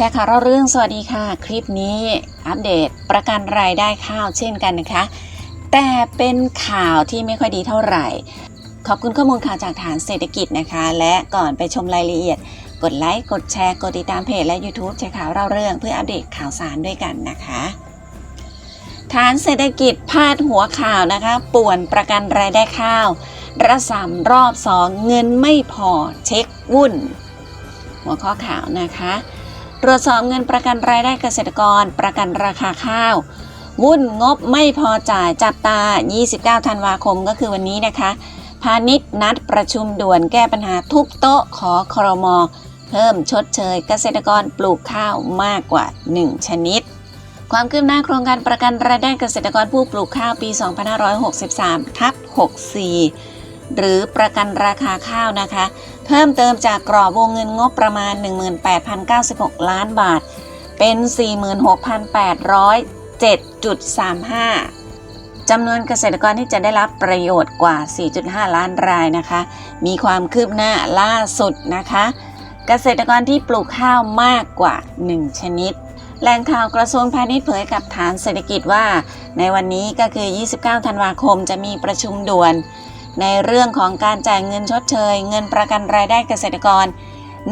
แชร์ข่าวเราเรื่องสวัสดีค่ะ คลิปนี้อัปเดตประกันรายได้ข้าวเช่นกันนะคะ แต่เป็นข่าวที่ไม่ค่อยดีเท่าไหร่ ขอบคุณข้อมูลข่าวจากฐานเศรษฐกิจนะคะ และก่อนไปชมรายละเอียด กดไลค์กดแชร์ กดติดตามเพจและ YouTube แชร์ข่าวเราเรื่องเพื่ออัปเดตข่าวสารด้วยกันนะคะฐานเศรษฐกิจพาดหัวข่าวนะคะ ป่วนประกันรายได้ข้าว ระสำรอบสองเงินไม่พอเช็ควุ่น หัวข้อข่าวนะคะ ตรวจสอบเงินประกันรายได้เกษตรกร ประกันราคาข้าว วุ่นงบไม่พอจ่ายจับตา 29 ธันวาคมก็คือวันนี้นะคะ พาณิชย์นัดประชุมด่วนแก้ปัญหาทุบโต๊ะขอครม เพิ่มชดเชย เกษตรกรปลูกข้าวมากกว่า 1 ชนิด ความคืบหน้าโครงการประกันรายได้เกษตรกรผู้ปลูกข้าวปี 2563 ทับ 64 หรือประกันราคาข้าวนะคะ เพิ่มเติมจากกรอบวงเงินงบประมาณ 18,096 ล้านบาท เป็น 46,807.35 จำนวนเกษตรกรที่จะได้รับประโยชน์กว่า 4.5 ล้านรายนะคะ มีความคืบหน้าล่าสุดนะคะ เกษตรกรที่ปลูกข้าวมากกว่า 1 ชนิดแหล่งข่าวกระทรวงพาณิชย์เผยกับฐานเศรษฐกิจว่า ในวันนี้ก็คือ 29 ธันวาคมจะมีประชุมด่วน ในเรื่องของการจ่ายเงินชดเชย เงินประกันรายได้เกษตรกร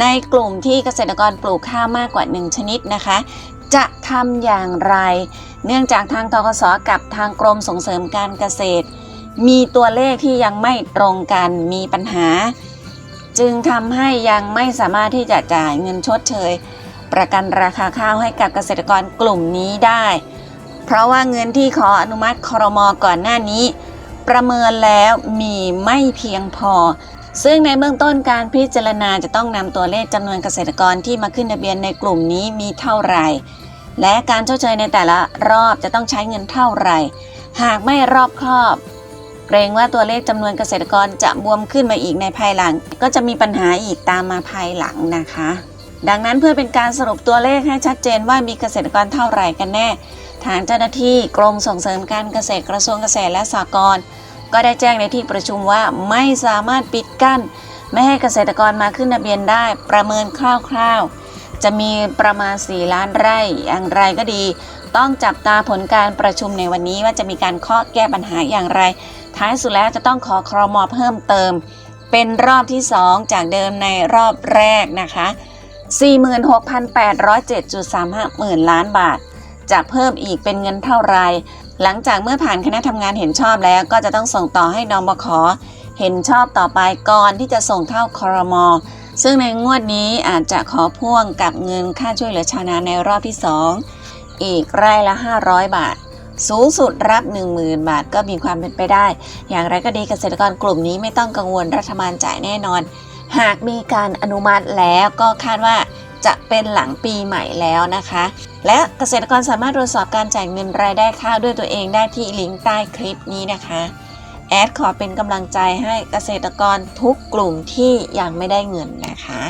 ในกลุ่มที่เกษตรกรปลูกข้าวมากกว่า 1 ชนิดนะคะ จะทำอย่างไร เนื่องจากทางทกสกับทางกรมส่งเสริมการเกษตร มีตัวเลขที่ยังไม่ตรงกันมีปัญหา จึงทำให้ยังไม่สามารถที่จะจ่ายเงินชดเชย ประกันราคาข้าวให้กับเกษตรกรกลุ่มนี้ได้ เพราะว่าเงินที่ขออนุมัติครมก่อนหน้านี้ ประเมินแล้วมีไม่เพียงพอ ซึ่งในเบื้องต้นการพิจารณาจะต้องนำตัวเลขจำนวนเกษตรกรที่มาขึ้นทะเบียนในกลุ่มนี้มีเท่าไหร่ และการชดเชยในแต่ละรอบจะต้องใช้เงินเท่าไหร่ หากไม่รอบครอบเกรงว่าตัวเลขจำนวนเกษตรกรจะบวมขึ้นมาอีกในภายหลัง ก็จะมีปัญหาอีกตามมาภายหลังนะคะ ดังนั้นเพื่อเป็นการสรุปตัวเลขให้ชัดเจนว่ามีเกษตรกรเท่าไหร่กันแน่ ทางเจ้าหน้าที่กรมส่งเสริมการเกษตรกระทรวงเกษตรและสหกรณ์ก็ได้แจ้งในที่ประชุมว่าไม่สามารถปิดกั้น ไม่ให้เกษตรกรมาขึ้นทะเบียนได้ประเมินคร่าวๆ จะมีประมาณ 4 ล้านไร่อย่างไรก็ดี ต้องจับตาผลการประชุมในวันนี้ว่าจะมีการเคาะแก้ปัญหาอย่างไร ท้ายสุดแล้วจะต้องขอครมเพิ่มเติม เป็นรอบที่ 2 จากเดิมในรอบแรกนะคะ 46,807.35หมื่นล้านบาท จะเพิ่มอีกเป็นเงินเท่าไร หลังจากเมื่อผ่านคณะทำงานเห็นชอบแล้ว ก็จะต้องส่งต่อให้นมขเห็นชอบต่อไปก่อนที่จะส่งเข้าครมซึ่งในงวดนี้อาจจะขอพ่วงกับเงินค่าช่วยเหลือชาวนาในรอบที่ 2 อีกไร่ละ 500 บาท สูงสุดรับ 10,000 บาทก็มีความเป็นไปได้ อย่างไรก็ดีเกษตรกรกลุ่มนี้ไม่ต้องกังวลรัฐบาลจ่ายแน่นอน หากมีการอนุมัติแล้วก็คาดว่า จะเป็นหลังปีใหม่แล้วนะคะ และเกษตรกรสามารถตรวจสอบการจ่ายเงินรายได้ข้าวด้วยตัวเองได้ที่ลิงก์ใต้คลิปนี้นะคะแอดขอเป็นกำลังใจให้เกษตรกรทุกกลุ่มที่ยังไม่ได้เงินนะคะ